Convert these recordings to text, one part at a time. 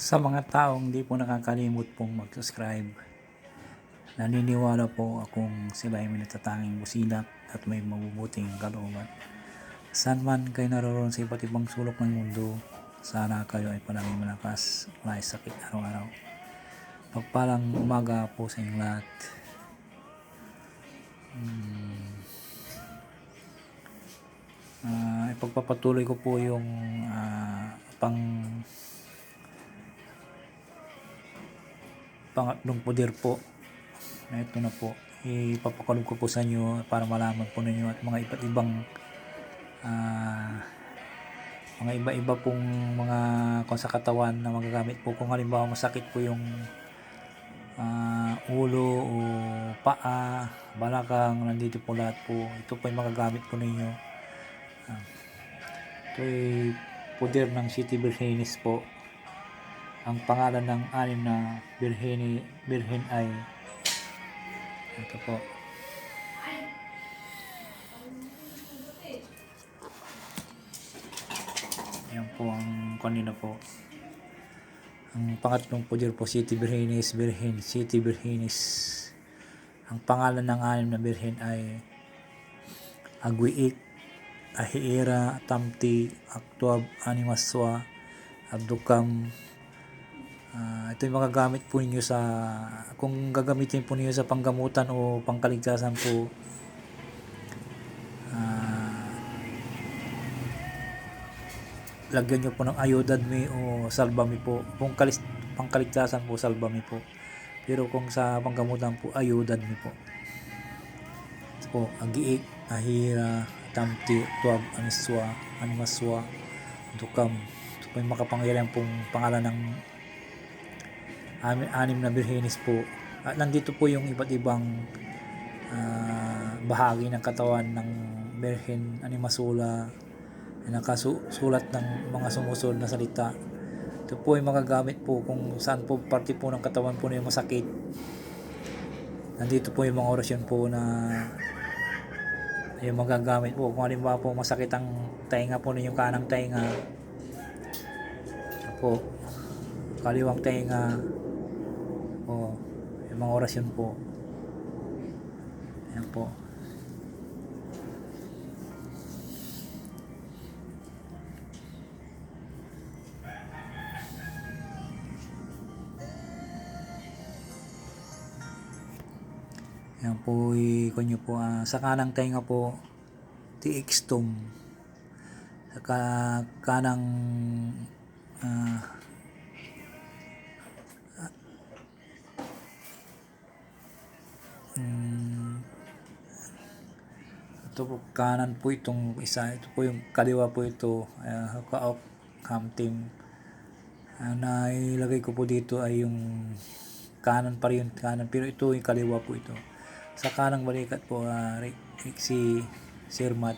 Sa mga taong di po nakakalimot pong mag-subscribe, naniniwala po akong sila ay may natatanging busilak at may mabubuting kalooban. Saan man kayo naroon sa iba't ibang sulok ng mundo, sana kayo ay palaging malakas, wala sakit araw-araw. Pagpalang umaga po sa inyong lahat. Hmm. Ah, ipagpapatuloy ko po yung ah, pang pangatlong puder po na ito na po ipapakulog ko po sa inyo para malaman po ninyo at mga iba't ibang ah, mga iba-iba pong mga kung sa katawan na magagamit po kung halimbawa masakit po yung ah, ulo o paa, balakang, nandito po lahat po. Ito po yung magagamit po ninyo. Ah, ito ay puder ng City Virgenis po. Ang pangalan ng anim na birheni, birhen ay ito po. Yan po ang kanina po. Ang pangatlong puder po, City Virgenis, Virhen, City Virgenis. Ang pangalan ng anim na birhen ay Agwiik, Ahiira, Tamti, Aktuab, Animaswa, Abdukam. Ah, ito yung mga gamit po ninyo sa, kung gagamitin po ninyo sa panggamutan o pangkaligtasan po, ah, lagyan nyo po ng ayodadmi o salbami po. Kung kalis, pangkaligtasan po, salbami po. Pero kung sa panggamutan po, ayodadmi po. Ito po, agiik, ahira, tamti, tuwag, aniswa, animaswa, dukam. Ito po yung makapangyarihan pong pangalan ng anim, na birhenis po. At nandito po yung iba't ibang ah, bahagi ng katawan ng Birhen Animasula na nakasulat ng mga sumusunod na salita. Ito po ay magagamit po kung saan po parte po ng katawan po na yung masakit. Nandito po yung mga orasyon po na yung magagamit po. Kung halimbawa po masakit ang tainga po ninyong kanang tainga. Po. Kaliwang tainga. Po. Yung mga orasyon po. Ayan po. Yan po, ikon nyo po. ah, sa kanang tainga po, tiikstum. Sa ka- kanang ah, mm, ito po, kanan po itong isa. Ito po yung kaliwa po ito. Uh, kaok, hamtim. Ah, na ilagay ko po dito ay yung kanan pa rin kanan. Pero ito yung kaliwa po ito. Sa kanang balikat po, uh, si Sirmat.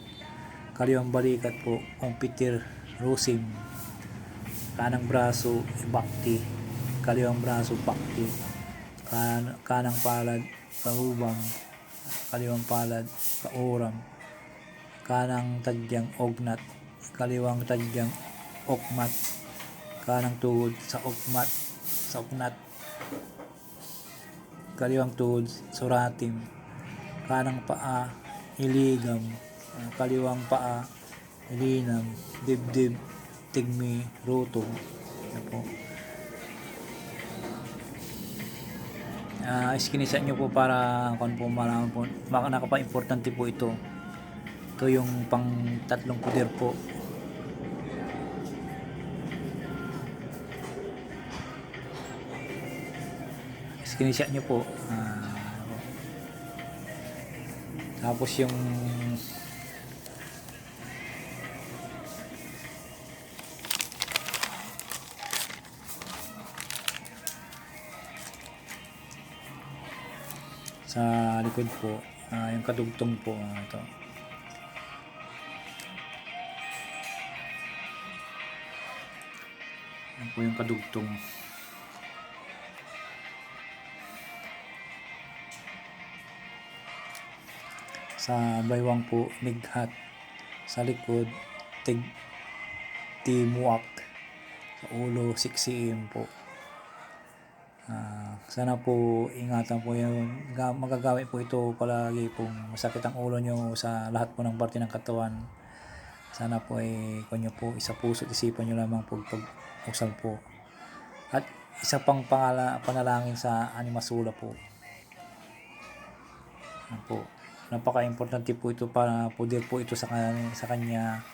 Kaliwang balikat po, Computer Rosim. Kanang braso, Bakti. Kaliwang braso, Bakti. Kan kanang palad, Kahubang. Kaliwang palad, Kauram. Kanang tadyang, Ognat. Kaliwang tadyang, Okmat. Kanang tuhod, sa Okmat. Sa Oknat kaliwang tuhod, suratim, kanang paa, iligam, ah, kaliwang paa, ilinam, dibdib, tigmi, rutong. Yan po. Ah, iskinisa nyo po para kung po malaman po, nakapa-importante po ito. Ito yung pang tatlong puder po. screenshot nyo po Ah, tapos yung sa likod po ah, yung kadugtong po ah, ito. Yan po yung kadugtong. Sa baywang po nighat. Sa likod tig timuak. Sa ulo, 6 cm po. Ah, sana po ingatan po yun. Ga- Magagamit po ito palagi kung masakit ang ulo nyo sa lahat po ng parte ng katawan. Sana po ay kunyo po isa puso isipan nyo lamang po pag-usal po. At isa pang pangala, panalangin sa animasula po. Ano po. Napaka-importante po ito para poder po ito sa kanya, sa kanya.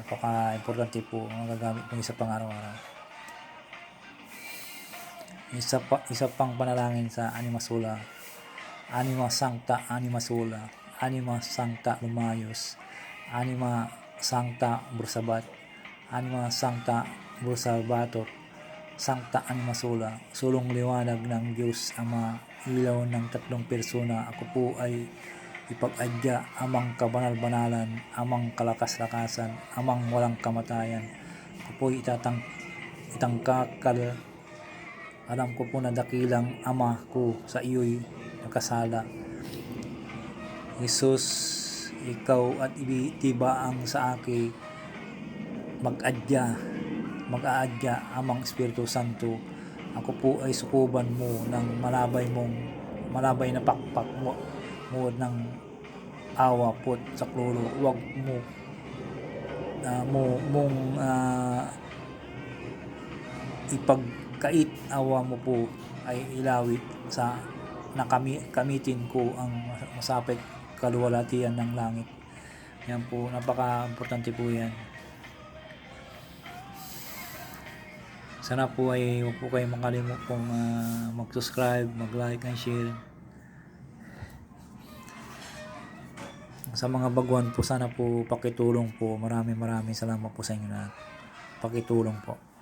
Napaka-importante po magagamit po isa pang araw-araw. Isa, pa, isa pang panalangin sa Anima Sula. Anima Sancta Anima Sula. Anima Sancta Lumayos. Anima Sancta Bursabat. Anima Sancta Bursabatot. Sancta Anima Sula. Sulong liwanag ng Diyos Ama. Ilaw ng tatlong persona. Ako po ay ipag-adya amang kabanal-banalan, amang kalakas-lakasan, amang walang kamatayan. Ako po itatang itangkakal alam ko po na dakilang ama ko sa iyo'y nakasala. Jesus, ikaw at ibitibaang sa aki mag-adya, mag-aadya amang Espiritu Santo. Ako po ay sukuban mo ng malabay mong malabay na pakpak mo, mo ng awa po sa klolo. Huwag mo ah, mo mong ah, ipagkait awa mo po ay ilawit sa nakami kamitin ko ang masapit kaluwalhatian ng langit. Yan po, napaka-importante po yan. Sana po ay huwag po kayo makalimut pong ah, mag-subscribe, mag-like and share. Sa mga baguhan po, sana po pakitulong po. Maraming maraming salamat po sa inyo lahat. Pakitulong po.